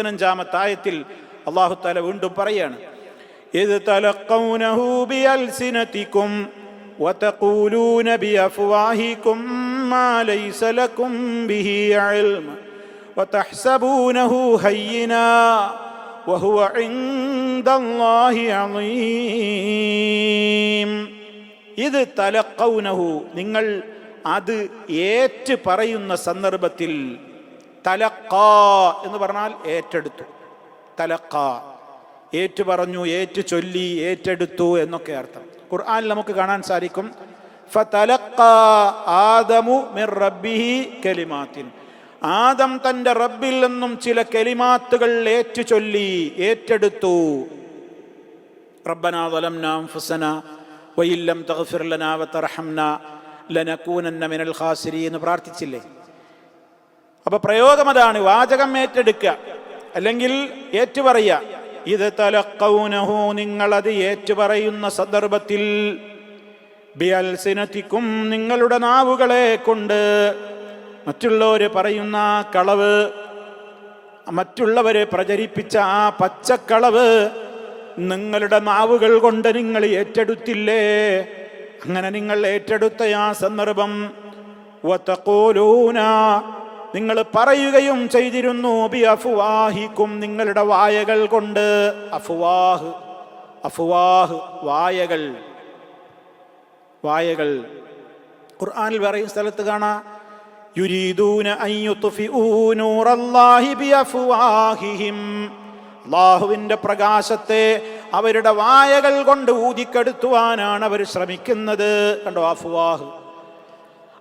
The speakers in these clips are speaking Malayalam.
പതിനഞ്ചാമത്തെ ആയത്തിൽ അള്ളാഹു താല വീണ്ടും പറയാണ് ഇത് തലക്കൗനഹു ബിഅൽസിനതികും وتقولون بأفواهكم ما ليس لكم به علم وتحسبونه هينا وهو عند الله عظيم ഇത് തലക്കൗനഹു നിങ്ങൾ അത് ഏറ്റ് പറയുന്ന സന്ദർഭത്തിൽ തലക്ക എന്ന് പറഞ്ഞാൽ ഏറ്റെടുത്തു തലക്ക ഏറ്റു പറഞ്ഞു ഏറ്റു ചൊല്ലി ഏറ്റെടുത്തു എന്നൊക്കെ അർത്ഥം ഖുർആനിൽ നമുക്ക് കാണാൻ സാധിക്കും ഫതലക്ക ആദമു മിർ റബ്ബിഹി കലിമാത്തിൻ ആദം തൻ്റെ റബ്ബിൽ നിന്നും ചില കലിമാത്തുകൾ ഏറ്റു ചൊല്ലി ഏറ്റെടുത്തു ربنا ظلمنا أنفسنا وإن لم تغفر لنا وترحمنا لنكونن من الخاسرين എന്ന് പ്രാർത്ഥിച്ചില്ലേ അപ്പൊ പ്രയോഗം അതാണ് വാചകം ഏറ്റെടുക്കുക. അല്ലെങ്കിൽ ഏറ്റുപറയുക. ഇത് തലക്കൗനഹു നിങ്ങളത് ഏറ്റുപറയുന്ന സന്ദർഭത്തിൽ ബിയൽസിനത്തിക്കും നിങ്ങളുടെ നാവുകളെ കൊണ്ട് മറ്റുള്ളവർ പറയുന്ന കളവ് മറ്റുള്ളവരെ പ്രചരിപ്പിച്ച ആ പച്ചക്കളവ് നിങ്ങളുടെ നാവുകൾ കൊണ്ട് നിങ്ങൾ ഏറ്റെടുത്തില്ലേ? അങ്ങനെ നിങ്ങൾ ഏറ്റെടുത്ത ആ സന്ദർഭം നിങ്ങൾ പറയുകയും ചെയ്തിരുന്നു ബി അഫുവാഹിക്കും നിങ്ങളുടെ വായകൾ കൊണ്ട്. അഫുവാഹ് അഫുവാഹ് വായകൾ വായകൾ. ഖുർആനിൽ പറയും സ്ഥലത്ത് കാണാ. യുരീദൂന പ്രകാശത്തെ അവരുടെ വായകൾ കൊണ്ട് ഊതിക്കെടുത്തുവാനാണ് അവർ ശ്രമിക്കുന്നത്. കണ്ടോ അഫ്വാഹ്?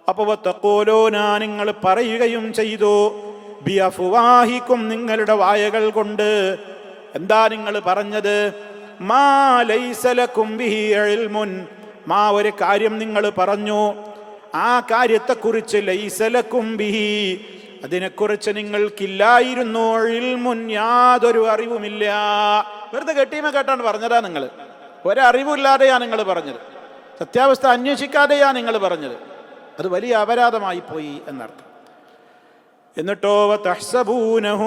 അപ്പോൾ നിങ്ങൾ പറയുകയും ചെയ്തു. ബി ബിയഫുവാഹിക്കും നിങ്ങളുടെ വായകൾ കൊണ്ട്. എന്താ നിങ്ങൾ പറഞ്ഞത്? മാ ബിഹി മാ ഒരു കാര്യം നിങ്ങൾ പറഞ്ഞു. ആ കാര്യത്തെക്കുറിച്ച് ലൈസലക്കും ബിഹി. അതിനെക്കുറിച്ച് നിങ്ങൾക്കില്ലായിരുന്നു. ഇൽമുൻ യാതൊരു അറിവുമില്ല. വെറുതെ കെട്ടിയമ കേട്ടാണ് പറഞ്ഞതാ നിങ്ങൾ. ഒരറിവില്ലാതെയാ നിങ്ങൾ പറഞ്ഞത്. സത്യാവസ്ഥ അന്വേഷിക്കാതെയാ നിങ്ങൾ പറഞ്ഞത്. അത് വലിയ അപരാധമായി പോയി എന്നർത്ഥം. എന്നിട്ടോ തഹ്സബൂനഹു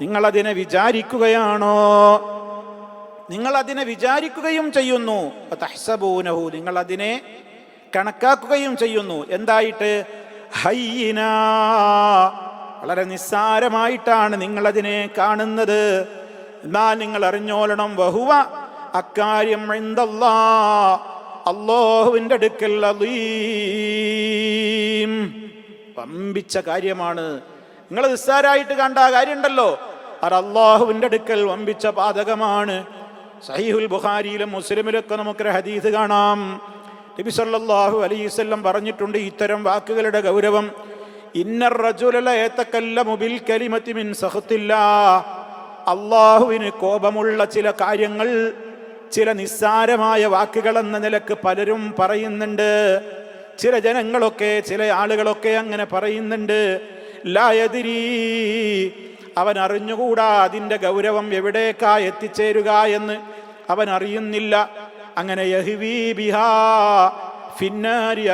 നിങ്ങളതിനെ വിചാരിക്കുകയാണോ? നിങ്ങൾ അതിനെ വിചാരിക്കുകയും ചെയ്യുന്നു. തഹ്സബൂനഹു നിങ്ങൾ അതിനെ കണക്കാക്കുകയും ചെയ്യുന്നു. എന്തായിട്ട്? ഹയ്യന. വളരെ നിസ്സാരമായിട്ടാണ് നിങ്ങളതിനെ കാണുന്നത്. എന്നാൽ നിങ്ങൾ അറിഞ്ഞോളണം വഹുവ അക്കാര്യം എന്തല്ലാ അള്ളാഹുവിന്റെ അടുക്കൽ അലീം വമ്പിച്ച കാര്യമാണ്. നിങ്ങൾ നിസ്സാരായിട്ട് കണ്ട ആ കാര്യമുണ്ടല്ലോ. അത് അള്ളാഹുവിന്റെ അടുക്കൽ വമ്പിച്ച പാതകമാണ് സഹീഹുൽ ബുഖാരിയിലും മുസ്ലിമിലൊക്കെ നമുക്കൊരു ഹദീസ് കാണാം. നബി സല്ലല്ലാഹു അലൈഹി വസല്ലം പറഞ്ഞിട്ടുണ്ട് ഇത്തരം വാക്കുകളുടെ ഗൗരവം. ഇന്നർ മുബിൽ കലിമത്തി മിൻ സഖത്തില്ലാ. അള്ളാഹുവിന് കോപമുള്ള ചില കാര്യങ്ങൾ ചില നിസ്സാരമായ വാക്കുകൾ എന്ന നിലയ്ക്ക് പലരും പറയുന്നുണ്ട്. ചില ജനങ്ങളൊക്കെ ചില ആളുകളൊക്കെ അങ്ങനെ പറയുന്നുണ്ട്. ലായതിരീ അവൻ അറിഞ്ഞുകൂടാ അതിന്റെ ഗൗരവം എവിടേക്കാ എത്തിച്ചേരുക എന്ന്. അവൻ അറിയുന്നില്ല. അങ്ങനെ യഹ്വി ബിഹാ ഫിന്നാരി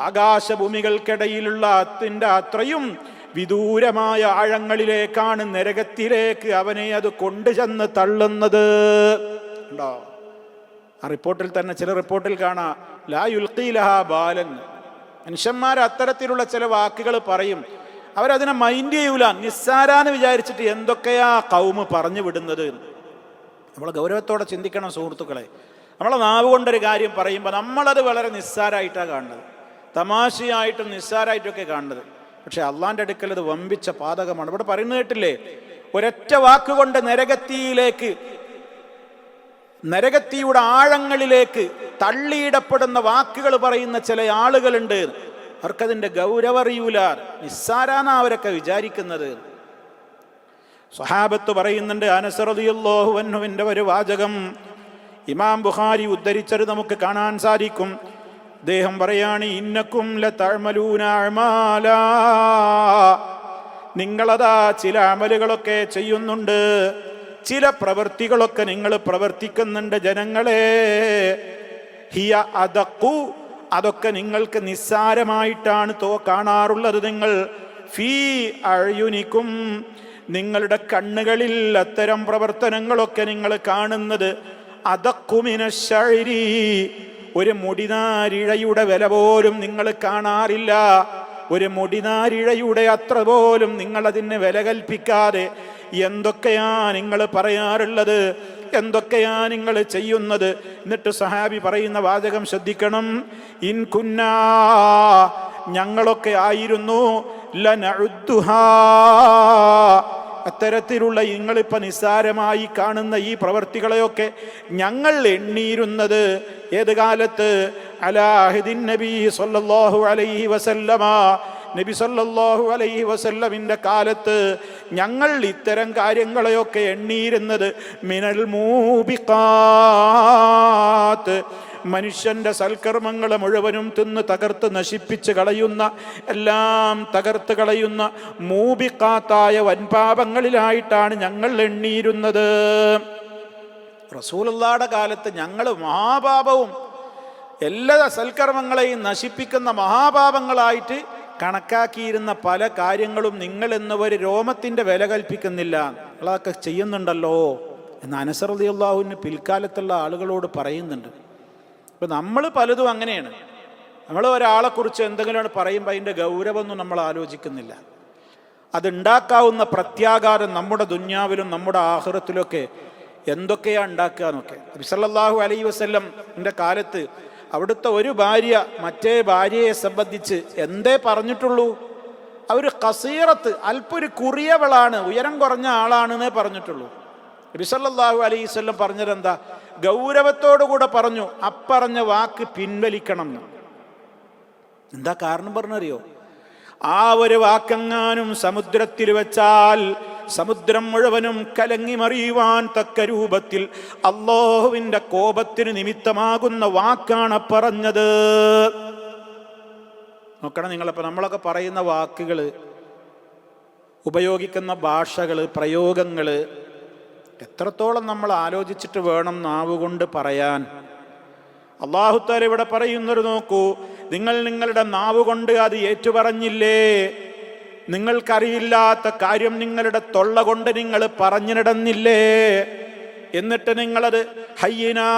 ആകാശഭൂമികൾക്കിടയിലുള്ള അത്തിന്റെ അത്രയും വിദൂരമായ ആഴങ്ങളിലേക്കാണ് നരകത്തിലേക്ക് അവനെ അത് കൊണ്ടുചെന്ന് തള്ളുന്നത്. ഉണ്ടോ ആ റിപ്പോർട്ടിൽ തന്നെ ചില റിപ്പോർട്ടിൽ കാണാം. ലാ യുൽഖീലഹ ബാലൻ. മനുഷ്യന്മാർ അത്തരത്തിലുള്ള ചില വാക്കുകൾ പറയും. അവരതിനെ മൈൻഡ് ചെയ്യൂല. നിസ്സാരാന്ന് വിചാരിച്ചിട്ട് എന്തൊക്കെയാ കൗമ് പറഞ്ഞു വിടുന്നത് നമ്മൾ ഗൗരവത്തോടെ ചിന്തിക്കണം സുഹൃത്തുക്കളെ. നമ്മളെ നാവ് കൊണ്ടൊരു കാര്യം പറയുമ്പോൾ നമ്മളത് വളരെ നിസ്സാരമായിട്ടാണ് കാണുന്നത്. തമാശയായിട്ടും നിസ്സാരമായിട്ടൊക്കെ കാണുന്നത്. പക്ഷെ അള്ളാന്റെ അടുക്കൽ അത് വമ്പിച്ച പാതകമാണ്. ഇവിടെ പറയുന്നത് കേട്ടില്ലേ? ഒരൊറ്റ വാക്കുകൊണ്ട് നരകത്തിയിലേക്ക് നരകത്തിയുടെ ആഴങ്ങളിലേക്ക് തള്ളിയിടപ്പെടുന്ന വാക്കുകൾ പറയുന്ന ചില ആളുകളുണ്ട്. അവർക്കതിന്റെ ഗൗരവറിയൂല നിസ്സാരാന്ന അവരൊക്കെ വിചാരിക്കുന്നത്. സ്വഹാബത്ത് പറയുന്നുണ്ട് അനസറദിയുള്ളോഹു അന്നുവിന്റെ ഒരു വാചകം. ഇമാം ബുഹാരി ഉദ്ധരിച്ചത് നമുക്ക് കാണാൻ സാധിക്കും. അദ്ദേഹം പറയാണ് ഇന്നക്കും നിങ്ങളതാ ചില അമലുകളൊക്കെ ചെയ്യുന്നുണ്ട്. ചില പ്രവൃത്തികളൊക്കെ നിങ്ങൾ പ്രവർത്തിക്കുന്നുണ്ട് ജനങ്ങളെ. ഹിയ അതക്കു അതൊക്കെ നിങ്ങൾക്ക് നിസ്സാരമായിട്ടാണ് തോ കാണാറുള്ളത് നിങ്ങൾ. ഫീ അഴയുനിക്കും നിങ്ങളുടെ കണ്ണുകളിൽ അത്തരം പ്രവർത്തനങ്ങളൊക്കെ നിങ്ങൾ കാണുന്നത്. അതക്കുമിന ഒരു മുടിനാരിഴയുടെ വില പോലും നിങ്ങൾ കാണാറില്ല. ഒരു മുടിനാരിഴയുടെ അത്ര പോലും നിങ്ങളതിന് വില കൽപ്പിക്കാതെ എന്തൊക്കെയാ നിങ്ങൾ പറയാറുള്ളത്? എന്തൊക്കെയാ നിങ്ങൾ ചെയ്യുന്നത്? എന്നിട്ട് സഹാബി പറയുന്ന വാചകം ശ്രദ്ധിക്കണം. ഇൻകുന്നാ ഞങ്ങളൊക്കെ ആയിരുന്നു. ലനഉദ്ദുഹാ അത്തരത്തിലുള്ള നിങ്ങളിപ്പോൾ നിസ്സാരമായി കാണുന്ന ഈ പ്രവർത്തികളെയൊക്കെ ഞങ്ങൾ എണ്ണിയിരുന്നത് ഏത് കാലത്ത്? അലാഹിദിൻ നബി സല്ലല്ലാഹു അലൈഹി വസല്ലമ. നബി സല്ലല്ലാഹു അലൈഹി വസല്ലമിന്റെ കാലത്ത് ഞങ്ങൾ ഇത്തരം കാര്യങ്ങളെയൊക്കെ എണ്ണിയിരുന്നത് മിനൽ മൂബിക്കാത്ത് മനുഷ്യന്റെ സൽക്കർമ്മങ്ങളെ മുഴുവനും തിന്ന് തകർത്ത് നശിപ്പിച്ച് കളയുന്ന എല്ലാം തകർത്ത് കളയുന്ന മൂപിക്കാത്തായ വൻപാപങ്ങളിലായിട്ടാണ് ഞങ്ങൾ എണ്ണിയിരുന്നത്. റസൂലുള്ളാടെ കാലത്ത് ഞങ്ങൾ മഹാപാപവും എല്ലാ സൽക്കർമ്മങ്ങളെയും നശിപ്പിക്കുന്ന മഹാപാപങ്ങളായിട്ട് കണക്കാക്കിയിരുന്ന പല കാര്യങ്ങളും നിങ്ങൾ എന്നവർ രോമത്തിന്റെ വില കൽപ്പിക്കുന്നില്ല. നിങ്ങളതൊക്കെ ചെയ്യുന്നുണ്ടല്ലോ എന്ന് അനസറുദ്ദിയുള്ളാഹുവിന് പിൽക്കാലത്തുള്ള ആളുകളോട് പറയുന്നുണ്ട്. ഇപ്പം നമ്മൾ പലതും അങ്ങനെയാണ്. നമ്മൾ ഒരാളെക്കുറിച്ച് എന്തെങ്കിലും പറയുമ്പോൾ അതിന്റെ ഗൗരവമൊന്നും നമ്മൾ ആലോചിക്കുന്നില്ല. അതുണ്ടാക്കാവുന്ന പ്രത്യാഘാതം നമ്മുടെ ദുന്യാവിലും നമ്മുടെ ആഹൃത്തിലൊക്കെ എന്തൊക്കെയാണ് ഉണ്ടാക്കുക എന്നൊക്കെ. അബിസല്ലാഹു അലൈ വസ്ല്ലം എന്റെ കാലത്ത് അവിടുത്തെ ഒരു ഭാര്യ മറ്റേ ഭാര്യയെ സംബന്ധിച്ച് എന്തേ പറഞ്ഞിട്ടുള്ളൂ? അവർ കസീറത്ത് അല്പൊരു കുറിയവളാണ് ഉയരം കുറഞ്ഞ ആളാണെന്നേ പറഞ്ഞിട്ടുള്ളൂ. നബിസല്ലാഹു അലൈഹി വല്ലം പറഞ്ഞതെന്താ? ഗൗരവത്തോടു കൂടെ പറഞ്ഞു അപ്പറഞ്ഞ വാക്ക് പിൻവലിക്കണം എന്താ കാരണം പറഞ്ഞറിയോ? ആ ഒരു വാക്കെങ്ങാനും സമുദ്രത്തിൽ വെച്ചാൽ സമുദ്രം മുഴുവനും കലങ്ങി മറിയുവാൻ തക്ക രൂപത്തിൽ അള്ളാഹുവിന്റെ കോപത്തിന് നിമിത്തമാകുന്ന വാക്കാണ് പറഞ്ഞത്. നോക്കണം നിങ്ങളപ്പോൾ നമ്മളൊക്കെ പറയുന്ന വാക്കുകൾ ഉപയോഗിക്കുന്ന ഭാഷകൾ പ്രയോഗങ്ങൾ എത്രത്തോളം നമ്മൾ ആലോചിച്ചിട്ട് വേണം നാവുകൊണ്ട് പറയാൻ? അള്ളാഹുത്താർ ഇവിടെ പറയുന്നൊരു നോക്കൂ നിങ്ങൾ നിങ്ങളുടെ നാവ് കൊണ്ട് അത് ഏറ്റുപറഞ്ഞില്ലേ? നിങ്ങൾക്കറിയില്ലാത്ത കാര്യം നിങ്ങളുടെ തൊള്ള കൊണ്ട് നിങ്ങൾ പറഞ്ഞിടന്നില്ലേ? എന്നിട്ട് നിങ്ങളത് ഹയ്യനാ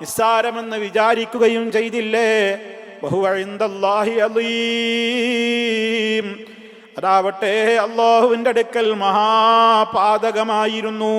നിസ്സാരമെന്ന് വിചാരിക്കുകയും ചെയ്തില്ലേ? ബഹുവഴിന്തല്ലാഹി അലീം. അതാവട്ടെ അള്ളാഹുവിന്റെ അടുക്കൽ മഹാപാതകമായിരുന്നു.